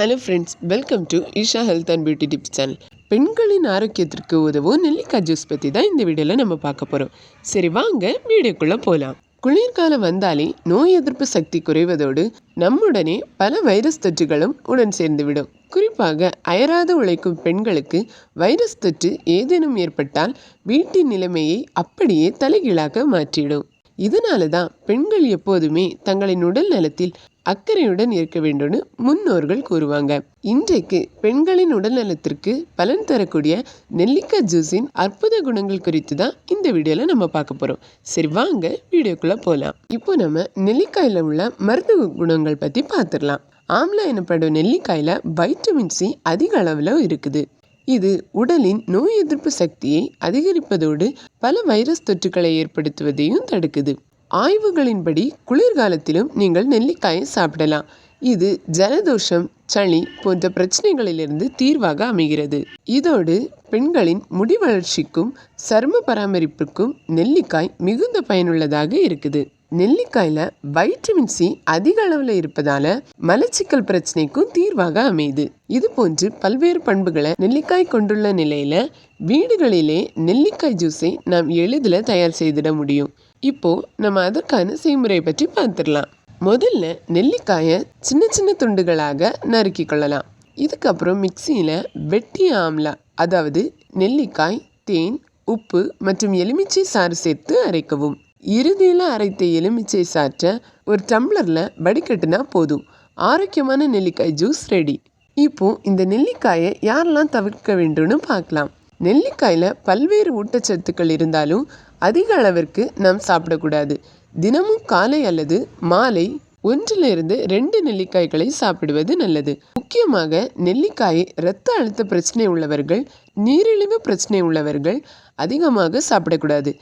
Hello friends welcome to Isha health and beauty tips channel பெண்களின் ஆரோக்கியத்திற்கு உதவும் நெல்லிக்காய் ஜூஸ் பற்றி தான் இந்த வீடியோவில் நம்ம பார்க்க போகிறோம் சரி வாங்க வீடியோக்குள்ளே போகலாம் குளிர்காலம் வந்தாலே நோய் எதிர்ப்பு சக்தி குறைவதோடு நம்முடனே பல வைரஸ் தொற்றுகளும் உடன் சேர்ந்துவிடும். குறிப்பாக அயராது உழைக்கும் பெண்களுக்கு வைரஸ் தொற்று ஏதேனும் ஏற்பட்டால் வீட்டின் நிலைமையை அப்படியே தலைகீழாக மாற்றிடும் இதனால தான் பெண்கள் எப்போதுமே தங்களின் உடல் நலத்தில் அக்கறையுடன் இருக்க வேண்டும்னு முன்னோர்கள் கூறுவாங்க. இன்றைக்கு பெண்களின் உடல்நலத்திற்கு பலன் தரக்கூடிய நெல்லிக்காய் ஜூஸின் அற்புத குணங்கள் குறித்து தான் இந்த வீடியோவில் நம்ம பார்க்க போகிறோம் சரி வாங்க வீடியோக்குள்ளே போகலாம் இப்போ நம்ம நெல்லிக்காயில் உள்ள மருத்துவ குணங்கள் பற்றி பார்த்துடலாம் ஆம்லா எனப்படும் நெல்லிக்காயில் வைட்டமின் சி அதிக அளவில் இருக்குது. இது உடலின் நோய் எதிர்ப்பு சக்தியை அதிகரிப்பதோடு பல வைரஸ் தொற்றுக்களை ஏற்படுத்துவதையும் தடுக்குது. ஆய்வுகளின்படி குளிர்காலத்திலும் நீங்கள் நெல்லிக்காயை சாப்பிடலாம். இது ஜலதோஷம் சளி போன்ற பிரச்சனைகளிலிருந்து தீர்வாக அமைகிறது. இதோடு பெண்களின் முடி வளர்ச்சிக்கும் சரும பராமரிப்புக்கும் நெல்லிக்காய் மிகுந்த பயனுள்ளதாக இருக்குது. நெல்லிக்காயில் வைட்டமின் சி அதிக அளவில் இருப்பதால மலச்சிக்கல் பிரச்சனைக்கும் தீர்வாக அமையுது. இது போன்று பல்வேறு பண்புகளை நெல்லிக்காய் கொண்டுள்ள நிலையில வீடுகளிலே நெல்லிக்காய் ஜூஸை நாம் எளிதில் தயார் செய்திட முடியும். இப்போது நம்ம அதற்கான செய்முறை பற்றி பார்த்துடலாம். முதல்ல நெல்லிக்காயை சின்ன சின்ன துண்டுகளாக நறுக்கி கொள்ளலாம். இதுக்கப்புறம் மிக்சியில் வெட்டி ஆம்லா அதாவது நெல்லிக்காய் தேன் உப்பு மற்றும் எலுமிச்சை சாறு சேர்த்து அரைக்கவும். இறுதியில் அரைத்த எலுமிச்சை சாற்றை ஒரு டம்ளரில் வடிகட்டுனா போதும். ஆரோக்கியமான நெல்லிக்காய் ஜூஸ் ரெடி. இப்போ இந்த நெல்லிக்காயை யாரெல்லாம் தவிர்க்க வேண்டும்னு பார்க்கலாம். நெல்லிக்காயில் பல்வேறு ஊட்டச்சத்துக்கள் இருந்தாலும் அதிக அளவிற்கு நாம் சாப்பிடக்கூடாது. தினமும் காலை அல்லது மாலை ஒன்றிலிருந்து ரெண்டு நெல்லிக்காய்களை சாப்பிடுவது நல்லது. முக்கியமாக நெல்லிக்காயை இரத்த அழுத்த பிரச்சனை உள்ளவர்கள் நீரிழிவு பிரச்சனை உள்ளவர்கள் அதிகமாக சாப்பிடக்கூடாது.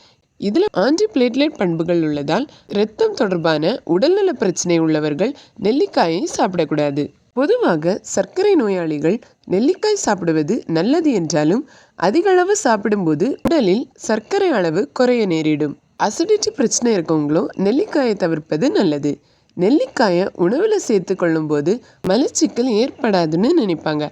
இதில் ஆன்டி பிளேட்லெட் பண்புகள் உள்ளதால் இரத்தம் தொடர்பான உடல்நல பிரச்சனை உள்ளவர்கள் நெல்லிக்காயை சாப்பிடக்கூடாது. பொதுவாக சர்க்கரை நோயாளிகள் நெல்லிக்காய் சாப்பிடுவது நல்லது என்றாலும் அதிகளவு சாப்பிடும்போது உடலில் சர்க்கரை அளவு குறைய நேரிடும். அசிடிட்டி பிரச்சனை இருக்கவங்களும் நெல்லிக்காயை தவிர்ப்பது நல்லது. நெல்லிக்காயை உணவில் சேர்த்து கொள்ளும்போது மலச்சிக்கல் ஏற்படாதுன்னு நினைப்பாங்க.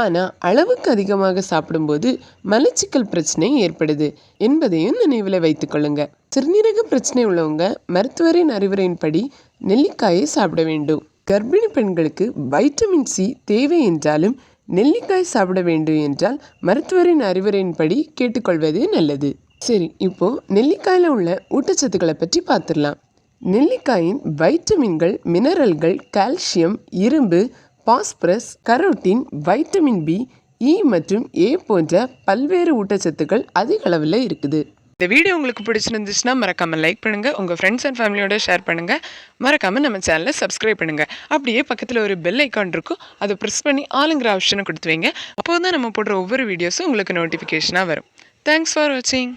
ஆனால் அளவுக்கு அதிகமாக சாப்பிடும்போது மலச்சிக்கல் பிரச்சனை ஏற்படுது என்பதையும் நினைவில் வைத்துக்கொள்ளுங்க சிறுநீரக பிரச்சனை உள்ளவங்க மருத்துவரின் அறிவுரையின்படி நெல்லிக்காயை சாப்பிட வேண்டும். கர்ப்பிணி பெண்களுக்கு வைட்டமின் சி தேவை என்றாலும் நெல்லிக்காய் சாப்பிட வேண்டும் என்றால் மருத்துவரின் அறிவுரையின்படி கேட்டுக்கொள்வது நல்லது. சரி இப்போ நெல்லிக்காயில் உள்ள ஊட்டச்சத்துக்களை பற்றி பார்த்துடலாம். நெல்லிக்காயின் வைட்டமின்கள் மினரல்கள் கால்சியம் இரும்பு phosphorus carotene vitamin B E மற்றும் ஏ போன்ற பல்வேறு ஊட்டச்சத்துக்கள் அதிக அளவில் இருக்குது. இந்த வீடியோ உங்களுக்கு பிடிச்சிருந்துச்சுன்னா மறக்காமல் லைக் பண்ணுங்கள் உங்கள் ஃப்ரெண்ட்ஸ் அண்ட் ஃபேமிலியோட ஷேர் பண்ணுங்கள் மறக்காமல் நம்ம சேனலை சப்ஸ்கிரைப் பண்ணுங்கள் அப்படியே பக்கத்தில் ஒரு பெல் ஐக்கான் இருக்கும். அதை ப்ரெஸ் பண்ணி ஆளுங்கிற ஆப்ஷனை கொடுத்து வைங்க. அப்போ தான் நம்ம போடுற ஒவ்வொரு வீடியோஸும் உங்களுக்கு நோட்டிஃபிகேஷனாக வரும். தேங்க்ஸ் ஃபார் வாட்சிங்